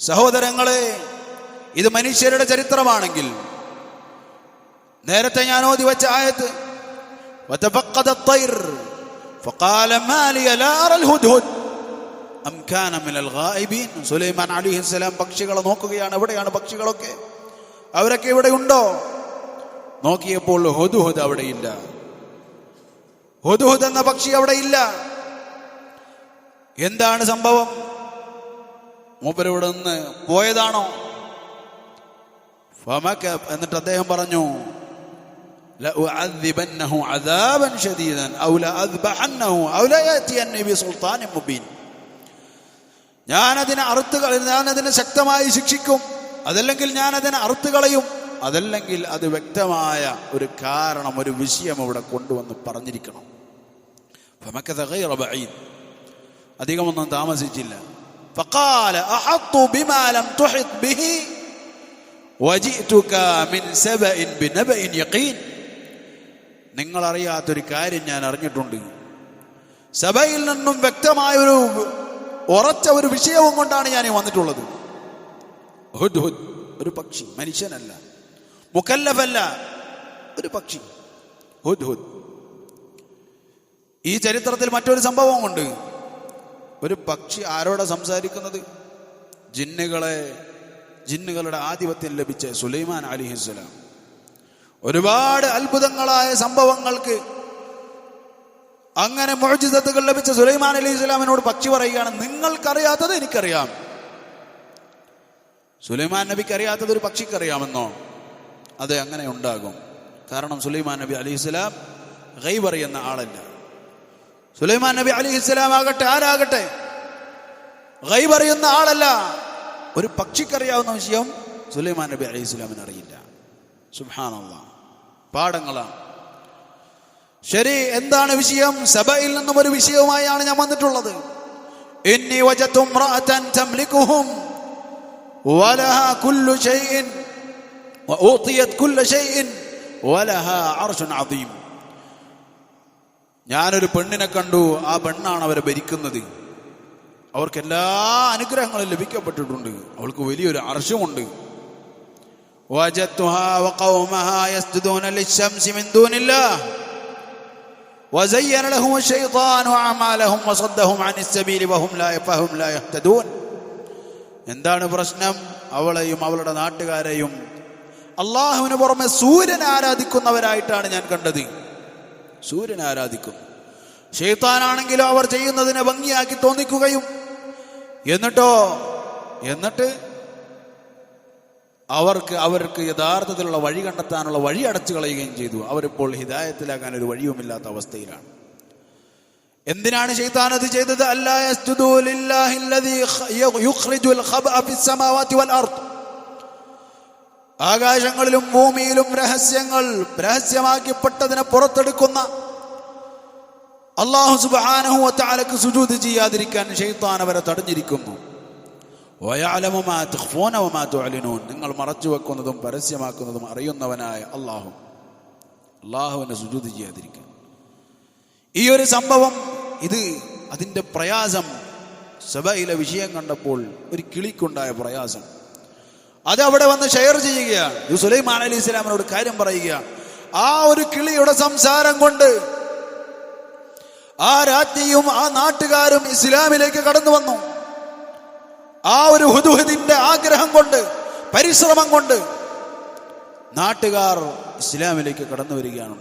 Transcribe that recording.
സഹോദരങ്ങളെ ഇത് മനുഷ്യരുടെ ചരിത്രമാണെങ്കിൽ നേരത്തെ ഞാൻ ഓതി വച്ച ആയത്ത് സുലൈമാൻ പക്ഷികളെ നോക്കുകയാണ്. എവിടെയാണ് പക്ഷികളൊക്കെ? അവരൊക്കെ ഇവിടെ ഉണ്ടോ? നോക്കിയപ്പോൾ ഹുദുഹുദ് അവിടെയില്ല. ഹുദുഹുദ് എന്ന പക്ഷി അവിടെയില്ല എന്താണ് സംഭവം? മൂപ്പരിവിടെ നിന്ന് പോയതാണോ ഫമക എന്നിട്ട് അദ്ദേഹം പറഞ്ഞു لأعذبنه عذابا شديدا أو لأذبحنه أو لا يأتيني بسلطان مبين ഞാനതിനെ അറുത്ത് കള- ഞാനതിനെ ശക്തമായി ശിക്ഷിക്കും അതല്ലെങ്കിൽ ഞാനതിനെ അറുത്ത് കളയും അതല്ലെങ്കിൽ അത് വ്യക്തമായ ഒരു കാരണം ഒരു വിഷയം ഇവിടെ കൊണ്ടുവന്ന് പറഞ്ഞിരിക്കണം فمكث غير بعيد അധികമൊന്നും താമസിച്ചില്ല فقال أحط بما لم تحط به وجئتك من سبأ بنبأ يقين നിങ്ങൾ അറിയാത്തൊരു കാര്യം ഞാൻ അറിഞ്ഞിട്ടുണ്ട് സഭയിൽ നിന്നും വ്യക്തമായ ഒരു ഉറച്ച ഒരു വിഷയവും കൊണ്ടാണ് ഞാൻ ഈ വന്നിട്ടുള്ളത് ഹുദ് ഹുദ് ഒരു പക്ഷി മനുഷ്യനല്ല മുക്കല്ലഫല്ല ഒരു പക്ഷി ഹുദ് ഹുദ് ഈ ചരിത്രത്തിൽ മറ്റൊരു സംഭവമുണ്ട് ഒരു പക്ഷി ആരോടെ സംസാരിക്കുന്നത്? ജിന്നുകളെ ജിന്നുകളുടെ ആധിപത്യം ലഭിച്ച സുലൈമാൻ അലിഹിസ്സലാം ഒരുപാട് അത്ഭുതങ്ങളായ സംഭവങ്ങൾക്ക് അങ്ങനെ മോചിതത്തുകൾ ലഭിച്ച സുലൈമാൻ അലി ഇസ്ലാമിനോട് പക്ഷി പറയുകയാണ് നിങ്ങൾക്കറിയാത്തത് എനിക്കറിയാം. സുലൈമാൻ നബിക്ക് അറിയാത്തത് ഒരു പക്ഷിക്കറിയാമെന്നോ? അത് അങ്ങനെ ഉണ്ടാകും. കാരണം സുലൈമാൻ നബി അലി ഇസ്ലാം ഗൈബ് അറിയുന്ന ആളല്ല. സുലൈമാൻ നബി അലി ഇസ്ലാം ആകട്ടെ ആരാകട്ടെ? ഗൈബ് അറിയുന്ന ആളല്ല. ഒരു പക്ഷിക്കറിയാവുന്ന വിഷയം സുലൈമാൻ നബി അലി ഇസ്ലാമിന് അറിയില്ല. സുഹാനുള്ള പാഠങ്ങളാണ്. ശരി എന്താണ് വിഷയം? സഭയിൽ നിന്നും ഒരു വിഷയവുമായാണ് ഞാൻ വന്നിട്ടുള്ളത്. ഇന്നി ഞാനൊരു പെണ്ണിനെ കണ്ടു ആ പെണ്ണാണ് അവരെ ഭരിക്കുന്നത് അവർക്ക് എല്ലാ അനുഗ്രഹങ്ങളും ലഭിക്കപ്പെട്ടിട്ടുണ്ട് അവൾക്ക് വലിയൊരു അർശമുണ്ട് وجدتها وقومها يسجدون للشمس من دون الله وزين لهم الشيطان أعمالهم وصدهم عن السبيل وهم لا فهم لا يهتدون എന്താണ് പ്രശ്നം അവളെയും അവളുടെ നാട്ടുകാരെയും അള്ളാഹുവിന് പുറമെ സൂര്യൻ ആരാധിക്കുന്നവരായിട്ടാണ് ഞാൻ കണ്ടത് സൂര്യൻ ആരാധിക്കും. ഷെയ്ത്താനാണെങ്കിലോ അവർ ചെയ്യുന്നതിനെ ഭംഗിയാക്കി തോന്നിക്കുകയും എന്നിട്ടോ എന്നിട്ട് അവർക്ക് അവർക്ക് യഥാർത്ഥത്തിലുള്ള വഴി കണ്ടെത്താനുള്ള വഴി അടച്ചു കളയുകയും ചെയ്തു. അവരിപ്പോൾ ഹിദായത്തിലാകാൻ ഒരു വഴിയുമില്ലാത്ത അവസ്ഥയിലാണ്. എന്തിനാണ് ഷെയ്ത്താൻ അത് ചെയ്തത്? അല്ലാ ആകാശങ്ങളിലും ഭൂമിയിലും രഹസ്യങ്ങൾ രഹസ്യമാക്കിപ്പെട്ടതിനെ പുറത്തെടുക്കുന്ന അള്ളാഹു സുബാനഹു വതആലക്ക് സുജൂദ് ചെയ്യാതിരിക്കാൻ ഷെയ്ത്താൻ അവരെ തടഞ്ഞിരിക്കുന്നു. നിങ്ങൾ മറച്ചു വെക്കുന്നതും പരസ്യമാക്കുന്നതും അറിയുന്നവനായ അള്ളാഹു അള്ളാഹുവിനെ സുജൂദ് ചെയ്യാതിരിക്കുന്നു ഈ ഒരു സംഭവം ഇത് അതിന്റെ പ്രയാസം സഭയിലെ വിഷയം കണ്ടപ്പോൾ ഒരു കിളിക്കുണ്ടായ പ്രയാസം. അത് അവിടെ വന്ന് ഷെയർ ചെയ്യുകയാണ്. സുലൈമാൻ അലി ഇസ്ലാമിനോട് കാര്യം പറയുകയാണ് ആ ഒരു കിളിയുടെ സംസാരം കൊണ്ട് ആ രാജ്ഞിയും ആ നാട്ടുകാരും ഇസ്ലാമിലേക്ക് കടന്നു വന്നു. ആ ഒരു ഹുദുഹുദിന്റെ ആഗ്രഹം കൊണ്ട് പരിശ്രമം കൊണ്ട് നാട്ടുകാർ ഇസ്ലാമിലേക്ക് കടന്നു വരികയാണ്.